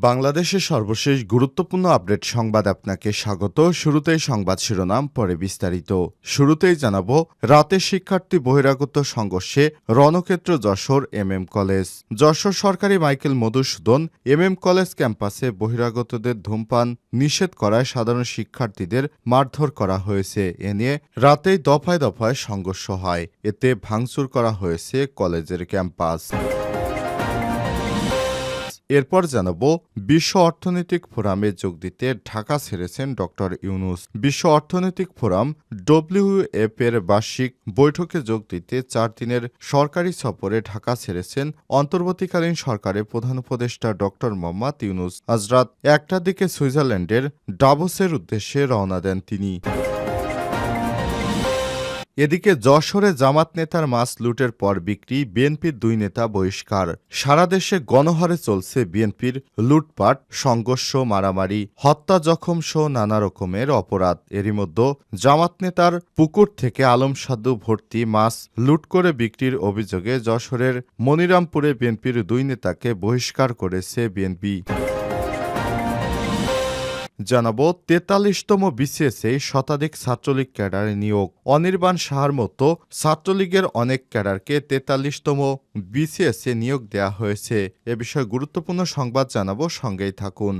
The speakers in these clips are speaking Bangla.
বাংলাদেশের সর্বশেষ গুরুত্বপূর্ণ আপডেট সংবাদ আপনাকে স্বাগত। শুরুতেই সংবাদ শিরোনাম, পরে বিস্তারিত। শুরুতেই জানাব, রাতে শিক্ষার্থী বহিরাগত সংঘর্ষে রণক্ষেত্র Jessore M M college. Jessore সরকারি Michael Madhusudan M M college ক্যাম্পাসে বহিরাগতদের ধূমপান নিষেধ করায় সাধারণ শিক্ষার্থীদের মারধর করা হয়েছে। এ নিয়ে রাতেই দফায় দফায় সংঘর্ষ হয়। এতে ভাঙচুর করা হয়েছে কলেজের ক্যাম্পাস। এরপর জানাব, বিশ্ব অর্থনৈতিক ফোরামে যোগ দিতে ঢাকা ছেড়েছেন ডক্টর ইউনুস। বিশ্ব অর্থনৈতিক ফোরাম ডব্লিউএফ এর বার্ষিক বৈঠকে যোগ দিতে চার দিনের সরকারি সফরে ঢাকা ছেড়েছেন অন্তর্বর্তীকালীন সরকারের প্রধান উপদেষ্টা ডক্টর মোহাম্মদ ইউনুস। আজ রাত একটার দিকে সুইজারল্যান্ডের ডাভোসের উদ্দেশ্যে রওনা দেন তিনি। এদিকে যশোরে জামাত নেতার মাছ লুটের পর বিক্রি বিএনপির দুই নেতা বহিষ্কার। সারা দেশে গণহারে চলছে বিএনপির লুটপাট, সংঘর্ষ, মারামারি, হত্যা জখম সহ নানা রকমের অপরাধ। এরই মধ্যে জামাত নেতার পুকুর থেকে আলম সাধু ভর্তি মাছ লুট করে বিক্রির অভিযোগে যশোরের মনিরামপুরে বিএনপির দুই নেতাকে বহিষ্কার করেছে বিএনপি। জানাব, তেতাল্লিশতম বিসিএসএ শতাধিক ছাত্রলীগ ক্যাডার নিয়োগ। অনির্বাণ সাহার মতো ছাত্রলীগের অনেক ক্যাডারকে তেতাল্লিশতম বিসিএসএ নিয়োগ দেয়া হয়েছে। এ বিষয়ে গুরুত্বপূর্ণ সংবাদ জানাব, সঙ্গেই থাকুন।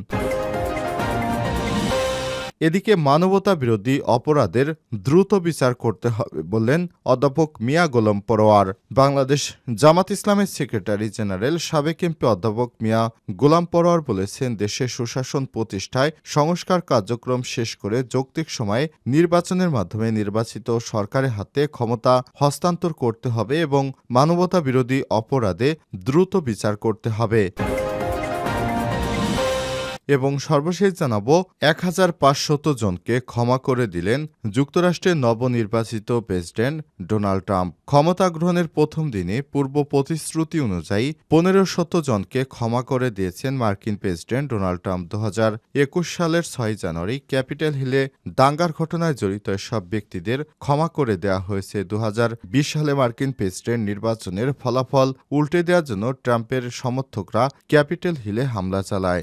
এদিকে মানবতা বিরোধী অপরাধের দ্রুত বিচার করতে হবে বললেন অধ্যাপক মিয়া গোলাম পরোয়ার। বাংলাদেশ জামাত ইসলামের সেক্রেটারি জেনারেল সাবেক এমপি অধ্যাপক মিয়া গোলাম পরোয়ার বলেছেন দেশে সুশাসন প্রতিষ্ঠায় সংস্কার কার্যক্রম শেষ করে যৌক্তিক সময়ে নির্বাচনের মাধ্যমে নির্বাচিত সরকারের হাতে ক্ষমতা হস্তান্তর করতে হবে এবং মানবতা বিরোধী অপরাধে দ্রুত বিচার করতে হবে। এবং সর্বশেষ জানাব এক হাজার পাঁচশত জনকে ক্ষমা করে দিলেন যুক্তরাষ্ট্রের নবনির্বাচিত প্রেসিডেন্ট ডোনাল্ড ট্রাম্প। ক্ষমতা গ্রহণের প্রথম দিনে পূর্ব প্রতিশ্রুতি অনুযায়ী পনেরো শত জনকে ক্ষমা করে দিয়েছেন মার্কিন প্রেসিডেন্ট ডোনাল্ড ট্রাম্প। দু একুশ সালের ছয় জানুয়ারি ক্যাপিটাল হিলে দাঙ্গার ঘটনায় জড়িত সব ব্যক্তিদের ক্ষমা করে দেওয়া হয়েছে। দুহাজার বিশ সালে মার্কিন প্রেসিডেন্ট নির্বাচনের ফলাফল উল্টে দেওয়ার জন্য ট্রাম্পের সমর্থকরা ক্যাপিটাল হিলে হামলা চালায়।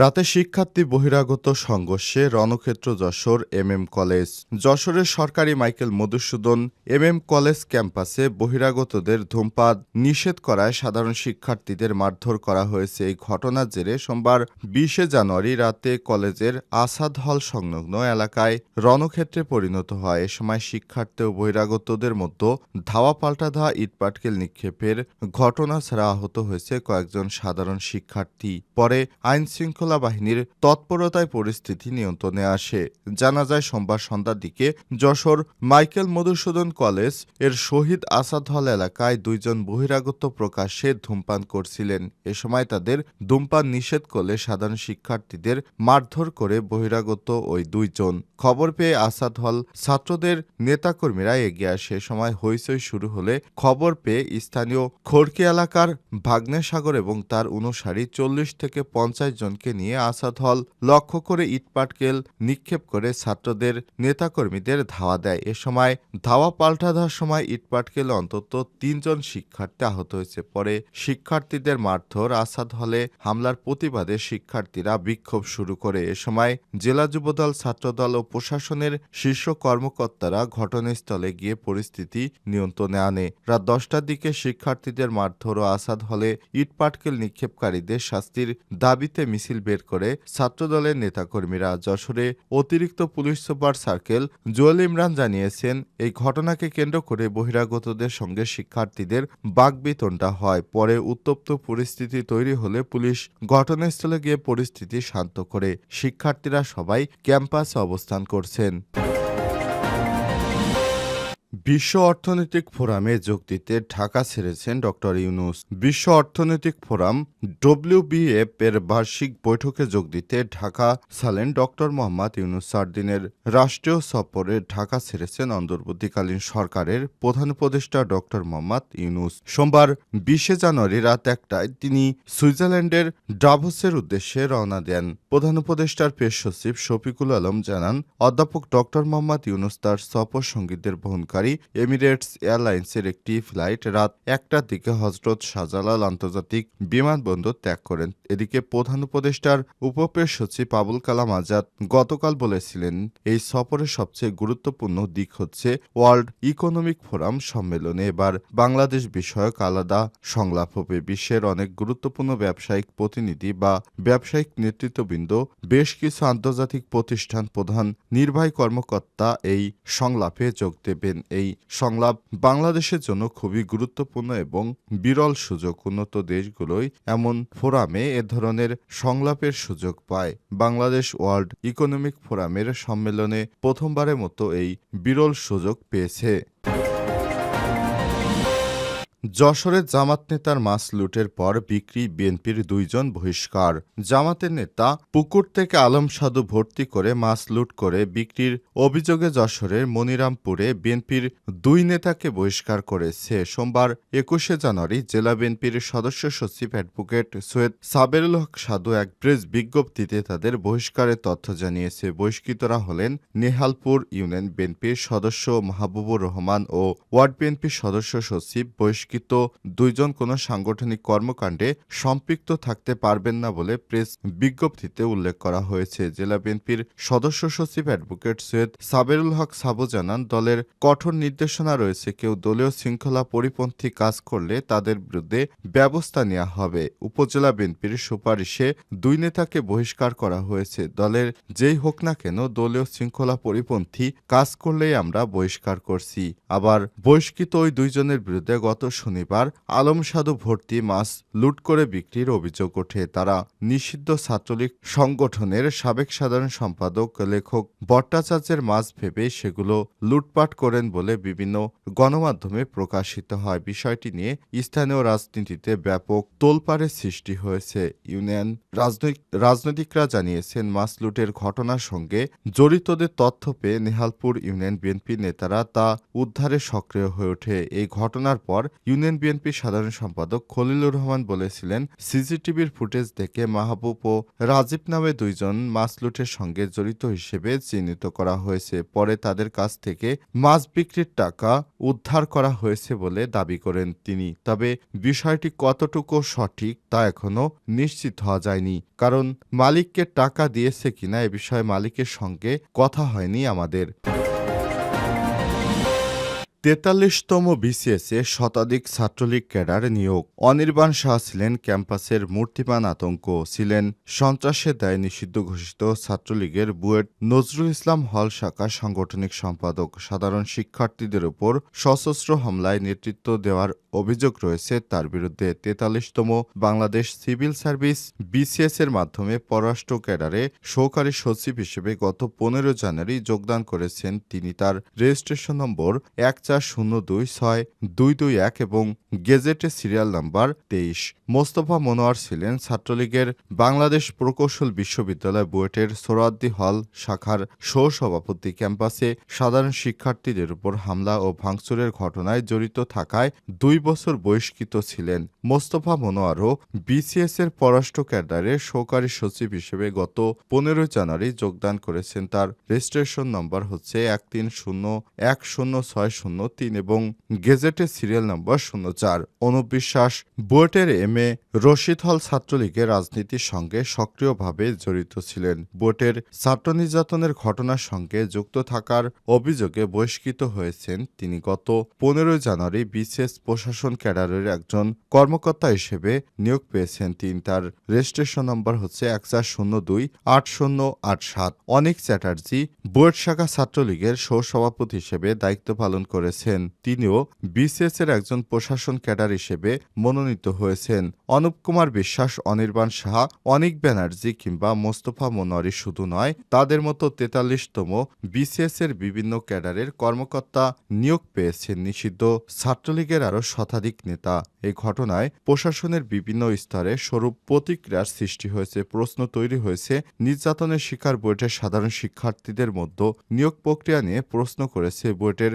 রাতে শিক্ষার্থী বহিরাগত সংঘর্ষে রণক্ষেত্র যশোর এম এম কলেজ। যশোরের সরকারি Michael Madhusudan M M college ক্যাম্পাসে বহিরাগতদের ধূমপাত নিষেধ করায় সাধারণ শিক্ষার্থীদের মারধর করা হয়েছে। এই ঘটনার জেরে সোমবার বিশে জানুয়ারি রাতে কলেজের আসাদ হল সংলগ্ন এলাকায় রণক্ষেত্রে পরিণত হয়। এ সময় শিক্ষার্থী ও বহিরাগতদের মধ্যে ধাওয়া পাল্টা ধাওয়া ইটপাটকেল নিক্ষেপের ঘটনা ছাড়া আহত হয়েছে কয়েকজন সাধারণ শিক্ষার্থী। পরে আইন শৃঙ্খলা বাহিনীর তৎপরতায় পরিস্থিতি নিয়ন্ত্রণে আসে। জানা যায়, সোমবার সন্ধ্যার দিকে যশোর মাইকেল মধুসূদন কলেজের শহীদ আসাদ হল এলাকায় দুইজন বহিরাগত প্রকাশ্যে ধূমপান করছিলেন। এ সময় তাদের ধূমপান নিষেধ করলে সাধারণ শিক্ষার্থীদের মারধর করে বহিরাগত ওই দুইজন। খবর পেয়ে আসাদ হল ছাত্রদের নেতাকর্মীরা এগিয়ে আসে। সময় হইচই শুরু হলে খবর পেয়ে স্থানীয় খড়কি এলাকার ভাগ্নেসাগর এবং তার অনুসারী চল্লিশ থেকে পঞ্চাশ জনকে নিয়ে আসাদ হল লক্ষ্য করে ইটপাটকেল নিক্ষেপ করে ছাত্রদের, নেতাকর্মীদের ধাওয়া দেয়। এ সময় ধাওয়া পাল্টা দেওয়ার সময় ইটপাটকেল অন্তত তিনজন শিক্ষার্থী আহত হয়েছে। পরে শিক্ষার্থীদের মারধর আসাদ হলে হামলার প্রতিবাদে শিক্ষার্থীরা বিক্ষোভ শুরু করে। এ সময় জেলা যুবদল, ছাত্রদল ও প্রশাসনের শীর্ষ কর্মকর্তারা ঘটনাস্থলে গিয়ে পরিস্থিতি নিয়ন্ত্রণে আনে। রাত দশটার দিকে শিক্ষার্থীদের মারধর ও আসাদ হলে ইটপাটকেল নিক্ষেপকারীদের শাস্তির দাবিতে মিছিল বের করে ছাত্রদলের নেতাকর্মীরা যশোরে অতিরিক্ত police super circle Jewel Imran জানিয়েছেন, এই ঘটনাকে কেন্দ্র করে বহিরাগতদের সঙ্গে শিক্ষার্থীদের বাকবিতণ্ডা হয়। পরে উত্তপ্ত পরিস্থিতি তৈরি হলে পুলিশ ঘটনাস্থলে গিয়ে পরিস্থিতি শান্ত করে। শিক্ষার্থীরা সবাই ক্যাম্পাসে অবস্থান করছেন। বিশ্ব অর্থনৈতিক ফোরামে যোগ দিতে ঢাকা ছেড়েছেন ডক্টর ইউনুস। বিশ্ব অর্থনৈতিক ফোরাম ডব্লিউবিএফ এর বার্ষিক বৈঠকে যোগ দিতে ঢাকা ছাড়লেন ডক্টর মোহাম্মদ ইউনুস চার দিনের রাষ্ট্রীয় সফরে ঢাকা ছেড়েছেন অন্তর্বর্তীকালীন সরকারের প্রধান উপদেষ্টা ডক্টর মোহাম্মদ ইউনুস। সোমবার বিশে জানুয়ারি রাত একটায় তিনি সুইজারল্যান্ডের ডাভোসের উদ্দেশ্যে রওনা দেন। প্রধান উপদেষ্টার পেশ সচিব শফিকুল আলম জানান, অধ্যাপক ডক্টর মোহাম্মদ ইউনুস তার সফর সঙ্গীদের বহনকারী এমিরেটস এয়ারলাইন্সের একটি ফ্লাইট রাত একটার দিকে হজরত শাহজালাল আন্তর্জাতিক বিমানবন্দর ত্যাগ করেন। এদিকে প্রধান উপদেষ্টার উপপ্রেস সচিব আবুল কালাম আজাদ গতকাল বলেছিলেন, এই সফরের সবচেয়ে গুরুত্বপূর্ণ দিক হচ্ছে ওয়ার্ল্ড ইকোনমিক ফোরাম সম্মেলনে এবার বাংলাদেশ বিষয়ক আলাদা সংলাপ হবে। বিশ্বের অনেক গুরুত্বপূর্ণ ব্যবসায়িক প্রতিনিধি বা ব্যবসায়িক নেতৃত্ববৃন্দ, বেশ কিছু আন্তর্জাতিক প্রতিষ্ঠান প্রধান নির্বাহী কর্মকর্তা এই সংলাপে যোগ দেবেন। এই সংলাপ বাংলাদেশের জন্য খুবই গুরুত্বপূর্ণ এবং বিরল সুযোগ। উন্নত দেশগুলোই এমন ফোরামে এ ধরনের সংলাপের সুযোগ পায়। বাংলাদেশ ওয়ার্ল্ড ইকোনমিক ফোরামের সম্মেলনে প্রথমবারের মতো এই বিরল সুযোগ পেয়েছে। যশোরে জামাত নেতার মাছ লুটের পর বিক্রি বিএনপির দুইজন বহিষ্কার। জামাতের নেতা পুকুর থেকে আলম সাধু ভর্তি করে মাছ লুট করে বিক্রির অভিযোগে যশোরের মনিরামপুরে বিএনপির দুই নেতাকে বহিষ্কার করেছে। সোমবার একুশে জানুয়ারি জেলা বিএনপির সদস্য সচিব অ্যাডভোকেট সৈয়দ সাবেরুল হক সাধু এক প্রেস বিজ্ঞপ্তিতে তাদের বহিষ্কারের তথ্য জানিয়েছে। বহিষ্কৃতরা হলেন নেহালপুর ইউনিয়ন বিএনপির সদস্য মাহবুবুর রহমান ও ওয়ার্ড বিএনপির সদস্য সচিব বহিষ্কৃত দুইজন কোনো সাংগঠনিক কর্মকাণ্ডে সম্পৃক্ত থাকতে পারবেন না বলে প্রেস বিজ্ঞপ্তিতে উল্লেখ করা হয়েছে। জেলা বিএনপির সদস্য সচিব অ্যাডভোকেট সৈয়দ সাবেরুল হক সাবু জানান, দলের কঠোর নির্দেশনা রয়েছে, কেউ দলীয় শৃঙ্খলা পরিপন্থী কাজ করলে তাদের বিরুদ্ধে ব্যবস্থা নেওয়া হবে। উপজেলা বিএনপির সুপারিশে দুই নেতাকে বহিষ্কার করা হয়েছে। দলের যেই হোক না কেন, দলীয় শৃঙ্খলা পরিপন্থী কাজ করলেই আমরা বহিষ্কার করছি। আবার বহিষ্কৃত ওই দুইজনের বিরুদ্ধে গত শনিবার আলম সাধু ভর্তি মাছ লুট করে বিক্রির অভিযোগ ওঠে। তারা নিষিদ্ধ ছাত্রলীগ সংগঠনের সাবেক সাধারণ সম্পাদক, লেখক ভট্টাচার্যের মাছ ভেবে সেগুলো লুটপাট করেন বলে বিভিন্ন গণমাধ্যমে প্রকাশিত হয়। বিষয়টি নিয়ে স্থানীয় রাজনীতিতে ব্যাপক তোলপাড়ের সৃষ্টি হয়েছে। ইউনিয়ন রাজনৈতিকরা জানিয়েছেন, মাছ লুটের ঘটনার সঙ্গে জড়িতদের তথ্য পেয়ে নেহালপুর ইউনিয়ন বিএনপি নেতারা তা উদ্ধারে সক্রিয় হয়ে ওঠে। এই ঘটনার পর ইউনিয়ন বিএনপির সাধারণ সম্পাদক খলিলুর রহমান বলেছিলেন, সিসিটিভির ফুটেজ দেখে মাহবুব ও রাজীব নামে দুইজন মাছ লুটের সঙ্গে জড়িত হিসেবে চিহ্নিত করা হয়েছে। পরে তাদের কাছ থেকে মাছ বিক্রির টাকা উদ্ধার করা হয়েছে বলে দাবি করেন তিনি। তবে বিষয়টি কতটুকু সঠিক তা এখনও নিশ্চিত হওয়া যায়নি। কারণ মালিককে টাকা দিয়েছে কিনা এ বিষয়ে মালিকের সঙ্গে কথা হয়নি আমাদের। তেতাল্লিশতম বিসিএসে শতাধিক ছাত্রলীগ ক্যাডার নিয়োগ। অনির্বাণ শাহ ছিলেন ক্যাম্পাসের মূর্তিমান আতঙ্ক। ছিলেন সন্ত্রাসের দায় নিষিদ্ধ ঘোষিত ছাত্রলীগের বুয়েট। নজরুল ইসলাম হল শাখা সাংগঠনিক সম্পাদক। সাধারণ শিক্ষার্থীদের উপর সশস্ত্র হামলায় নেতৃত্ব দেওয়ার অভিযোগ রয়েছে তার বিরুদ্ধে। তেতাল্লিশতম Bangladesh civil service B C মাধ্যমে পররাষ্ট্র ক্যাডারে সহকারী সচিব হিসেবে গত পনেরো জানুয়ারি যোগদান করেছেন। তিনি তার রেজিস্ট্রেশন নম্বর এক চার শূন্য দুই ছয় দুই দুই এক এবং গেজেটে সিরিয়াল নাম্বার তেইশ। মোস্তফা মনোয়ার ছিলেন ছাত্রলীগের বাংলাদেশ প্রকৌশল বিশ্ববিদ্যালয় বুয়েটের সোরাদ্দি হল শাখার সহসভাপতি ক্যাম্পাসে সাধারণ শিক্ষার্থীদের উপর হামলা ও ভাঙচুরের ঘটনায় জড়িত থাকায় দুই বছর বহিষ্কৃত ছিলেন। মোস্তফা মনোয়ারও বিসিএস এর পররাষ্ট্র ক্যাডারের সহকারী সচিব হিসেবে গত পনেরো জানুয়ারি যোগদান করেছেন। তার রেজিস্ট্রেশন নম্বর হচ্ছে এক তিন শূন্য এক শূন্য ছয় শূন্য তিন এবং গেজেটের সিরিয়াল নম্বর শূন্য চার। অনুবিশ্বাস বুয়েটের এম এ রশিদ হল ছাত্রলীগের রাজনীতির সঙ্গে সক্রিয়ভাবে জড়িত ছিলেন। বুয়েটের ছাত্র নির্যাতনের ঘটনার সঙ্গে যুক্ত থাকার অভিযোগে বহিষ্কৃত হয়েছেন তিনি গত পনেরোই জানুয়ারি বিশেষ প্রশাসন ক্যাডারের একজন কর্মকর্তা হিসেবে নিয়োগ পেয়েছেন তিনি। তার রেজিস্ট্রেশন নম্বর হচ্ছে এক চার শূন্য দুই আট শূন্য আট সাত। অনিক চ্যাটার্জি বুয়েট শাখা ছাত্রলীগের সহসভাপতি হিসেবে দায়িত্ব পালন করেছেন। তিনিও বিসিএস এর একজন প্রশাসন ক্যাডার হিসেবে মনোনীত হয়েছেন। অনুপ কুমার বিশ্বাস, অনির্বাণ সাহা, অনিক ব্যানার্জি কিংবা মোস্তফা মনোয়ারি শুধু নয়, তাদের মতো তেতাল্লিশতম বিসিএস এর বিভিন্ন ক্যাডারের কর্মকর্তা নিয়োগ পেয়েছেন নিষিদ্ধ। ছাত্রলীগের আরও শতাধিক নেতা। এই ঘটনায় প্রশাসনের বিভিন্ন স্তরে স্বরূপ প্রতিক্রিয়ার সৃষ্টি হয়েছে, প্রশ্ন তৈরি হয়েছে। নির্যাতনের শিকার বুয়েটের সাধারণ শিক্ষার্থীদের মধ্যে নিয়োগ প্রক্রিয়া নিয়ে প্রশ্ন করেছে বুয়েটের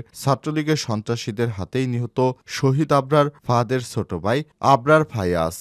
ছাত্রলীগের সন্ত্রাসীদের হাতেই নিহত শহীদ আবরার ফাহাদের ছোট ভাই আবরার ফায়াস